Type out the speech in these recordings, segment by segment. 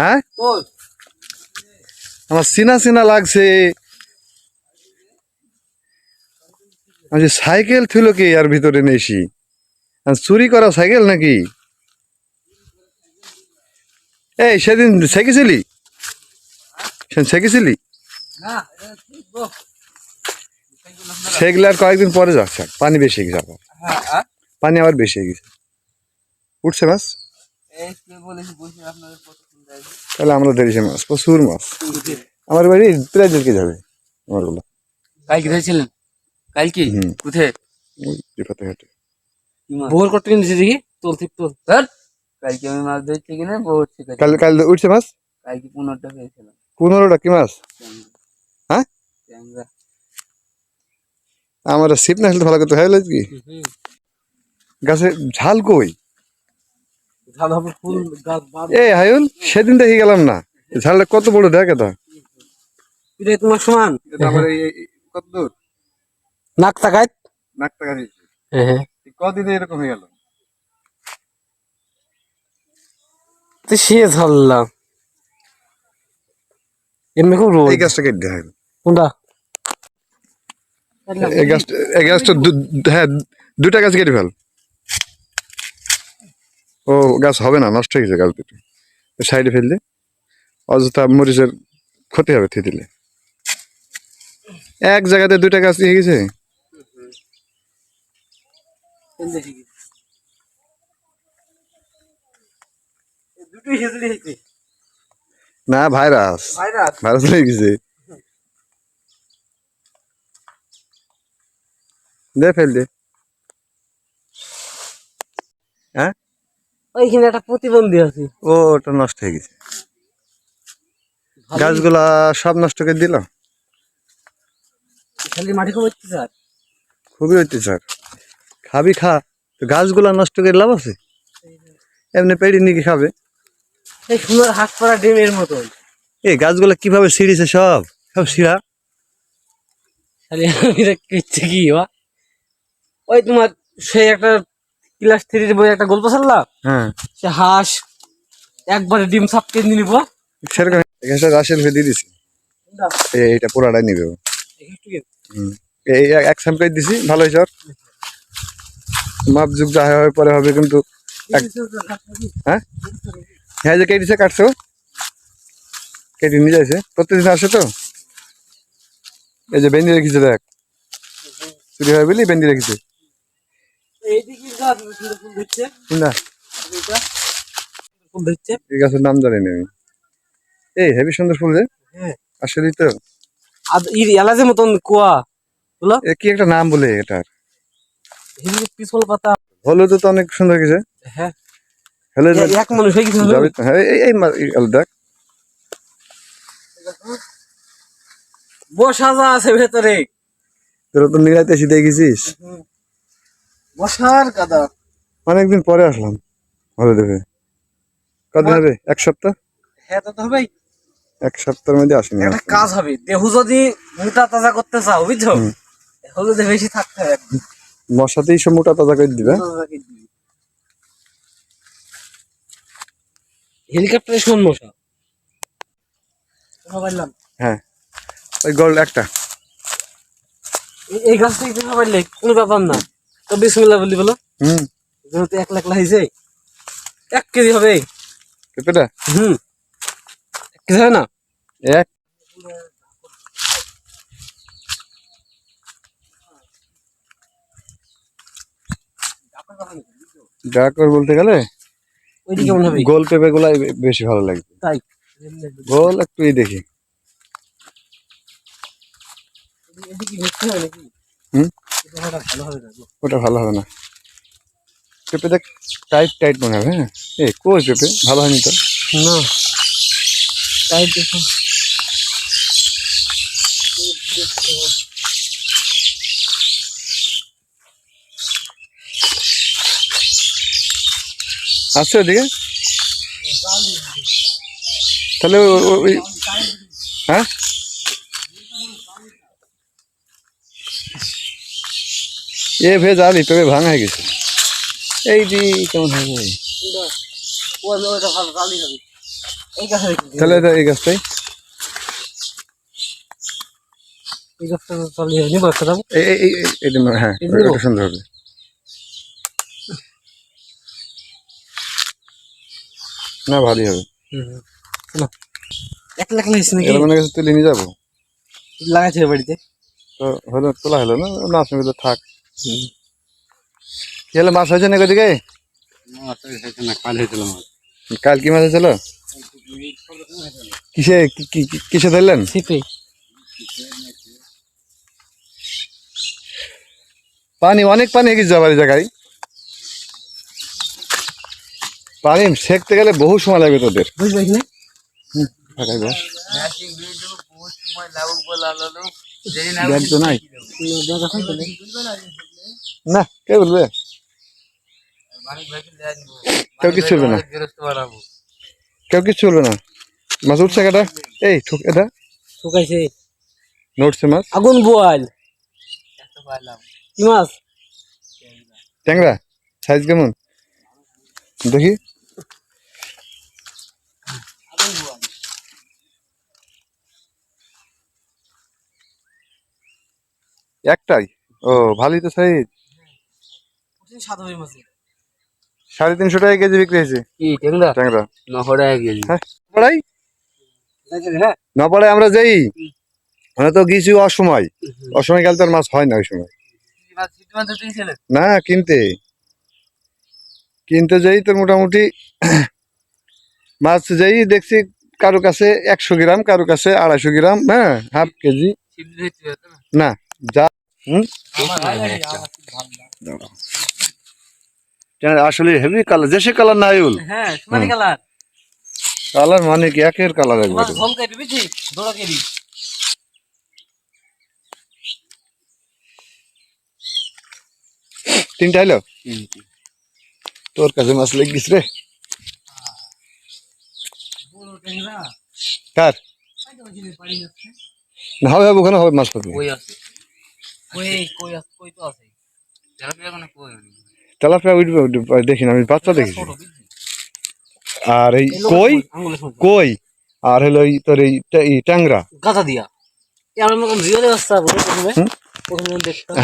হ্যাঁ? আমার চিনা চিনা লাগছে। আমি সাইকেল ছিল কি আর ভিতরে নেছি চুরি করা সাইকেল নাকি? এই সেদিন শেখেছিলি সেদিন শেখেছিলি সেগুলো আর কয়েকদিন পরে যাচ্ছে পানি বেশি গেছে আবার। হ্যাঁ। পানি আবার বেশি হয়ে গেছে। উঠছে বসে তাহলে আমরা ধরেছি মাছ প্রচুর মাছ। আমার বাড়ি প্রায় দিনকে যাবে আমারগুলো। কালকে ধরেছিলেন কালকে। কোথায়? ওই যে ফতেহাটে। ভোর করতে দেখি তোল ঠিক তোল ধর। কালকে আমি মাছ ধরছি কিনে বহুত কাল কাল উঠছে মাছ? কালকে পনেরোটা পেয়েছিলাম পনেরোটা কি মাছ? হ্যাঁ? আমার সিপ না আসলে ভালো করতে হয় কি? গাছে ঝাল কই ঝাল হবে ফুল গাছ বাদ এ হায়ুল সেদিন দেখি গেলাম না। ঝালটা কত বড় দেখ এটা। এটা তোমার সমান? কত দূর? নাক তাকায় নাক টাকা হ্যাঁ। কদিনে এরকম হয়ে গেল? তো সে ঝাললাম এমনি খুব রোদ। এই গাছটা কেটে কোনটা? এই গাছটা এই গাছটা দু- হ্যাঁ দুটা গাছ কেটে ফেল। ও গাছ হবে না নষ্ট হয়ে গেছে গাছ দুটো সাইডে ফেললে অযথা মরিচের ক্ষতি হবে থি দিলে এক জায়গাতে দুইটা গাছ দিয়ে গেছে? না ভাইরাস ভাইরাস লেগে গেছে। দে ফেল দে। হ্যাঁ? ওইখানে একটা প্রতিবন্ধী আছে। ও ওটা নষ্ট হয়ে গেছে। গাছগুলা সব নষ্ট করে দিলাম খালি মাটি স্যার খুবই অত্যাচার। খাবি খা তো গাছগুলা নষ্ট করে লাভ আছে? এমনি পেড়ি নিয়ে খাবে। এই সুন্দর হাত পড়া ডিমের মতন। এই গাছগুলা কীভাবে ছিঁড়িছে সব? সব ছিঁড়া। খালি আমি কিচ্ছে কি ওই তোমার সেই একটা ক্লাস থ্রির বই একটা গল্প ছাড়লা হ্যাঁ। সে হাঁস একবারে ডিম সাপকে নিয়ে নিব। সেরকম এখানে রাশিয়ান দিয়ে দিছি। এইটা পুরাটাই নিবে। এই এক- স্যাম্পেল দিছি ভালো হয়েছে। মাপ যুগ যা হয় পরে হবে কিন্তু হ্যাঁ? হ্যাঁ যে কেটেছে কাটছো। কেটে নিয়ে যাইছে। প্রত্যেকদিন আসে তো। এই যে বেন্দি রেখেছে দেখ। চুরি হয় বলি বেঁধে রেখেছে এইদিকে গাছ সুন্দর ফুল দিচ্ছে না। এই গাছের নাম জানি না আমি। এই হেভি সুন্দর ফুল হ্যাঁ। তো আর ই এলাচের মতন কুয়া বুঝলো কি একটা নাম বলে এটার পিছল পাতা। হলুদ তো অনেক সুন্দর গেছে। হ্যাঁ। হলুদ এক মানুষ হয়ে গেছে হ্যাঁ এই এই মা- এই আলু দেখ। বসা যা আছে ভেতরে। তোরা তো এসে দেখেছিস। বসার কাদা। অনেকদিন পরে আসলাম ভালো দেখে। কদিন হবে? এক সপ্তাহ? হ্যাঁ তো হবেই। এক সপ্তাহের মধ্যে আসেনি। একটা কাজ হবে। দেহু যদি মোটা তাজা করতে চাও বুঝছ। হলুদে বেশি থাকতে হবে মশাতেই সব মোটা তাজা করে দিবে। হেলিকপ্টারে শোন মশা। হ্যাঁ। ওই গোল্ড একটা। এই গাছ থেকে দেখা পারলে কোনো ব্যাপার না। তো বিসমিল্লাহ বলি বলো। হুম। যেহেতু এক লাখ হয়েছে এক কেজি হবে পেঁপেটা হুম। এক কেজি হবে না? এক। ডাকর বলতে গেলে গোল পেঁপে গুলাই বেশি ভালো লাগে। তাই। গোল একটু এই দেখি। হয় হুম? ওটা ভালো হবে না। পেঁপে দেখ টাইট টাইট মনে হবে হ্যাঁ? এই কই পেঁপে ভালো হয়নি তো? না। তাই দেখো। আসছে ওদিকে? তাহলে ওই হ্যাঁ? এ ভেজ আলি তবে ভাঙা হয়ে গেছে। এই দি কেমন হবে। তাহলে এই গাছটাই। হ্যাঁ সুন্দর হবে। না ভালোই হবে। না এক লাখ লাগিস নাকি? এর মানে তুলে নিয়ে যাব। লাগাইছে বাড়িতে। তো হলো তোলা হলো না? মেয়ে থাক। মাছ হয়েছে না ওদিকে? কাল কি মাছ হয়েছিল? কিসে কি- কি- কি- কিসে ধরলেন? পানি অনেক পানি হয়ে গেছে যাবার জায়গায়। পানি সেকতে গেলে বহু সময় লাগবে তোদের। বুঝলি না? না কে বলবে? কেউ কিছু বলবে না। কেউ কিছু বলবে না। মাছ উঠছে কেটা এই ঠুক এটা? শুকাইছে নড়ছে মাছ? আগুন বোয়াল। কি মাছ? ট্যাংরা। সাইজ কেমন? দেখি। একটাই। ও ভালোই তো সাইজ। সাড়ে তিনশো টাকা কেজি বিক্রি হয়েছে? কি ট্যাংরা? গেলি হ্যাঁ পড়াই হ্যাঁ। আমরা যাই। আমরা তো গেছি অসময়। অসময় গেলে তো আর মাছ হয় না ওই সময়। না কিনতে। কিনতে যাই তোর মোটামুটি। মাছ যাই দেখছি কারও কাছে একশো গ্রাম কারও কাছে আড়াইশো গ্রাম হ্যাঁ হাফ কেজি। না? যা হুম? আসলে হেভি কালার দেশে কালার না হ্যাঁ সোনালি কালার কালার মানে কি? একের কালার একবারে। দিবি দৌড়া তিনটা হলো তোর কাছে মাছ লেগিস রে। কার? না হবে ওখানে হবে মাছ পাবি কই আছে? কই কই আছে কই তো আছে? তেলাপিয়া মানে কই? তেলাপিয়া উঠবে দেখি না আমি বাচ্চা দেখি ছোট আর এই কই? কই? আর হলো এই তোর এই ট্যাংরা। গাছা দিয়া।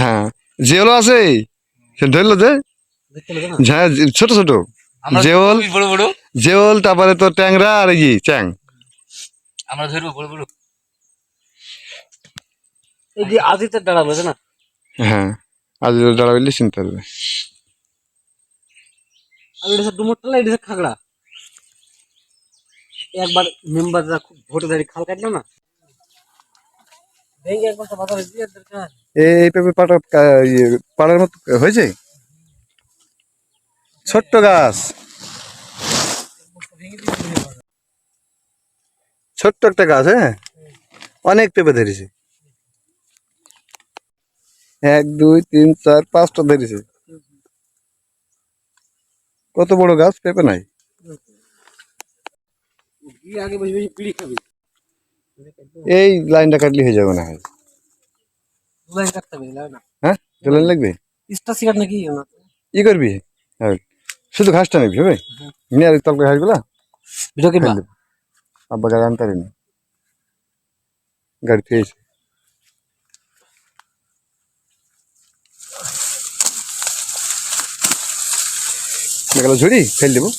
হ্যাঁ জেওলো আছে ধরলো যে? হ্যাঁ ছোট ছোট। জেওল জেওল তারপরে তোর ট্যাংরা আর এই চ্যাং আমরা ধরবো বড় বড়। এই যে না? হ্যাঁ চিনতে পারবে। খুব ভোটে খাল কাটলো না এই ইয়ে, পাড়ার হয়েছে? ছোট্ট গাছ। ছোট্ট একটা গাছ হ্যাঁ? অনেক পেঁপে ধরেছে। এক দুই তিন চার পাঁচটা ধরেছে। কত বড় গাছ পেঁপে নাই? গিয়ে আগে বসে বসে পিড়ি খাবি? এই লাইনটা কাটলে হয়ে যাবে না হয়। লাইন কাটতে হবে লাগে না। হ্যাঁ? লাইন লাগবে? ইস্টা সিগারেট নাকি? না ই করবি? হ্যাঁ। শুধু ঘাসটা নিবি হবে? নিয়ে আর তলকে ঘাসগুলা? ভিডিও কি ফেলে দেবো আব্বা গাড়ি আনতে পারিনি। গাড়ি পেয়েছে গেল ঝুড়ি ফেল দেবো।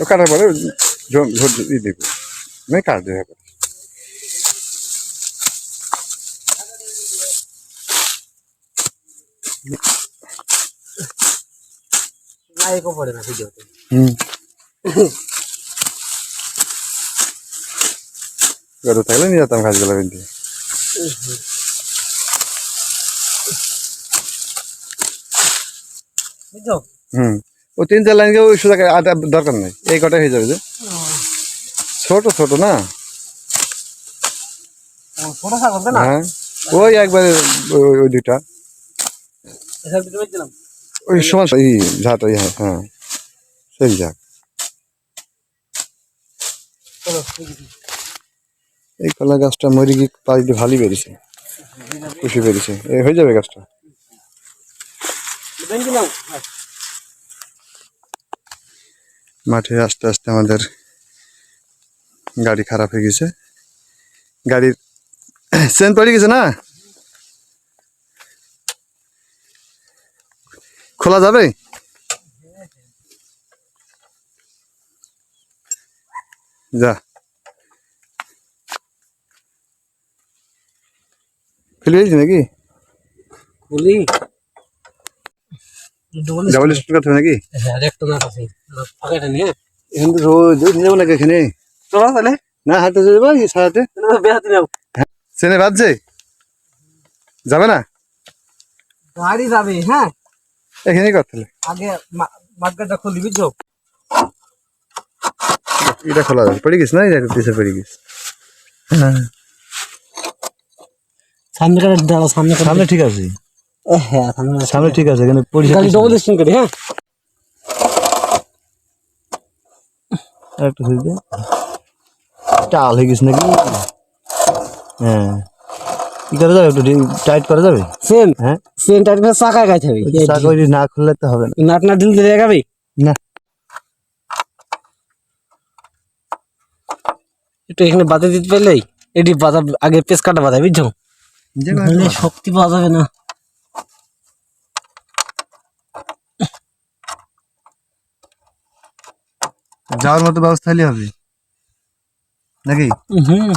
ও কাটার পরে ঝোড় দেবো। মানে কাট দেবে। লাইকও পড়ে না ভিডিওতে। হুম। গরু থাকলে নিয়ে যেতাম ঘাসগুলো কিনতে বুঝছ? হুম। ও তিন চার লাইন ওই সোজা আটা দরকার নাই। এই কটা হয়ে যাবে যে। ছোট ছোট না? ছোট ছাগল না? হ্যাঁ। ওই একবারে ওই- দুইটা। ওই সমান এই ঝাট ওই হ্যাঁ হ্যাঁ। সেই চলো এই কলা গাছটা মরে গিয়ে পাশ দিয়ে ভালোই বেরিয়েছে খুশি বেরিয়েছে। এই হয়ে যাবে গাছটা? মাঠে আস্তে আস্তে আমাদের গাড়ি খারাপ হয়ে গেছে। গাড়ির চেন পড়ে গেছে না? খোলা যাবে? যা। খুলে নাকি? বলি ডবল স্পিড করতে নাকি? হ্যাঁ একটা নাট আছে। ফাঁকাটা নিয়ে। এখান তো রোজ যাব নাকি এখানে? চলো তাহলে। না হাঁটতে যাব কি সারাতে? বেহাতি নাও চেনে বাজছে? যাবে না? গাড়ি যাবে হ্যাঁ। এখানেই হবে। আগে মাঠগাটা খুলবি বুঝছ? এটা খোলা যাবে। পড়ে গেছে না? এটা পিছে পড়ে গেছে। হ্যাঁ। সামনে কাটা দাঁড়া সামনে সামনে ঠিক আছে। হ্যাঁ সামনে ঠিক আছে কিন্তু ডবল স্টিং করে হ্যাঁ। একটু হয়ে টাল হয়ে গেছে নাকি? হ্যাঁ। কি করা যাবে একটু টাইট করা যাবে? সেন হ্যাঁ। সেন টাইট করে চাকায় গাইতে হবে। চাকা ওই না খুললে তো হবে না। নাট না একটু এখানে বাধা দিতে পারলেই এটি বাধা আগে পেস কাটা বাধা বুঝছ? শক্তি পাওয়া যাবে না। যাওয়ার মতো ব্যবস্থা হলে হবে। নাকি? হুম।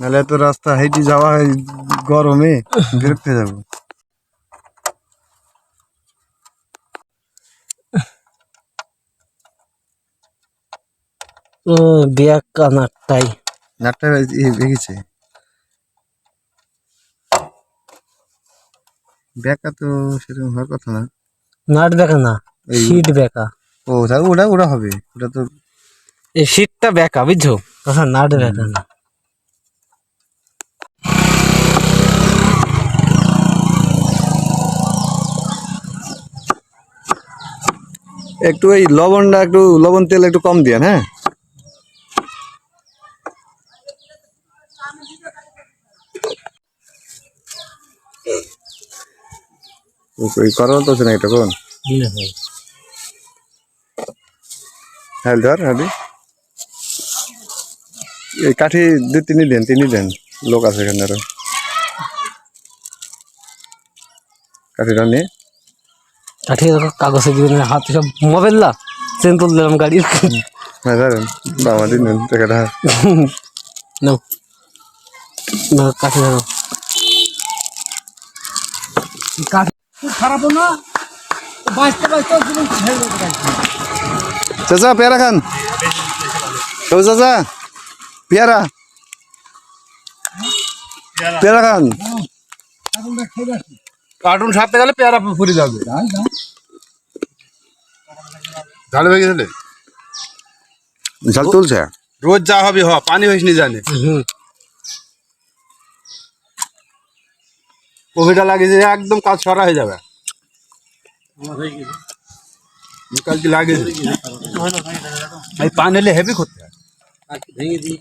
নাহলে এত রাস্তা হেঁটে যাওয়া হয় গরমে বিরক্ত হয়ে যাব। ও ব্যাক কানারটাই। নাটটা ভেঙেছে। ব্যাগটা তো সেরকম হওয়ার কথা না। নাট বেকা না সিট বেকা। ও তাহলে ওটা ওটা হবে। ওটা তো এই সিটটা বেকা বুঝছ? আচ্ছা নাট বেকা না। একটু এই লবণটা একটু লবণ তেল একটু কম দিয়ে হ্যাঁ? ওই করো তো না এটা কোন? হয় হ্যাঁ ধর হাবি এই কাঠি দু তিনি দেন তিনি দেন। লোক আছে এখানে আরও। কাঠিটা নিয়ে দেখো কাগজে দিবেন হাতে সব মোবাইল না। চেন তুলে দিলাম গাড়ির হ্যাঁ ধরেন বাবা দিন টাকাটা নাও। না কাঠি ধরো কাঠি খারাপ না। বাঁচতে বাঁচতে জীবন ছেড়ে। চাচা পেয়ারা খান। কেউ চাচা পেয়ারা। পেয়ারা খান। কার্টুন সারতে গেলে পেয়ারা ফুরে যাবে। ঝাল হয়ে গেছিলে ঝাল তুলছে? রোজ যা হবে হ পানি হইস নি জানে। কফিটা লাগিয়েছে একদম কাজ সরা হয়ে যাবে। কাল কি লাগিয়েছে এই পানি হলে হেভি করতে হয় ভেঙে দিয়ে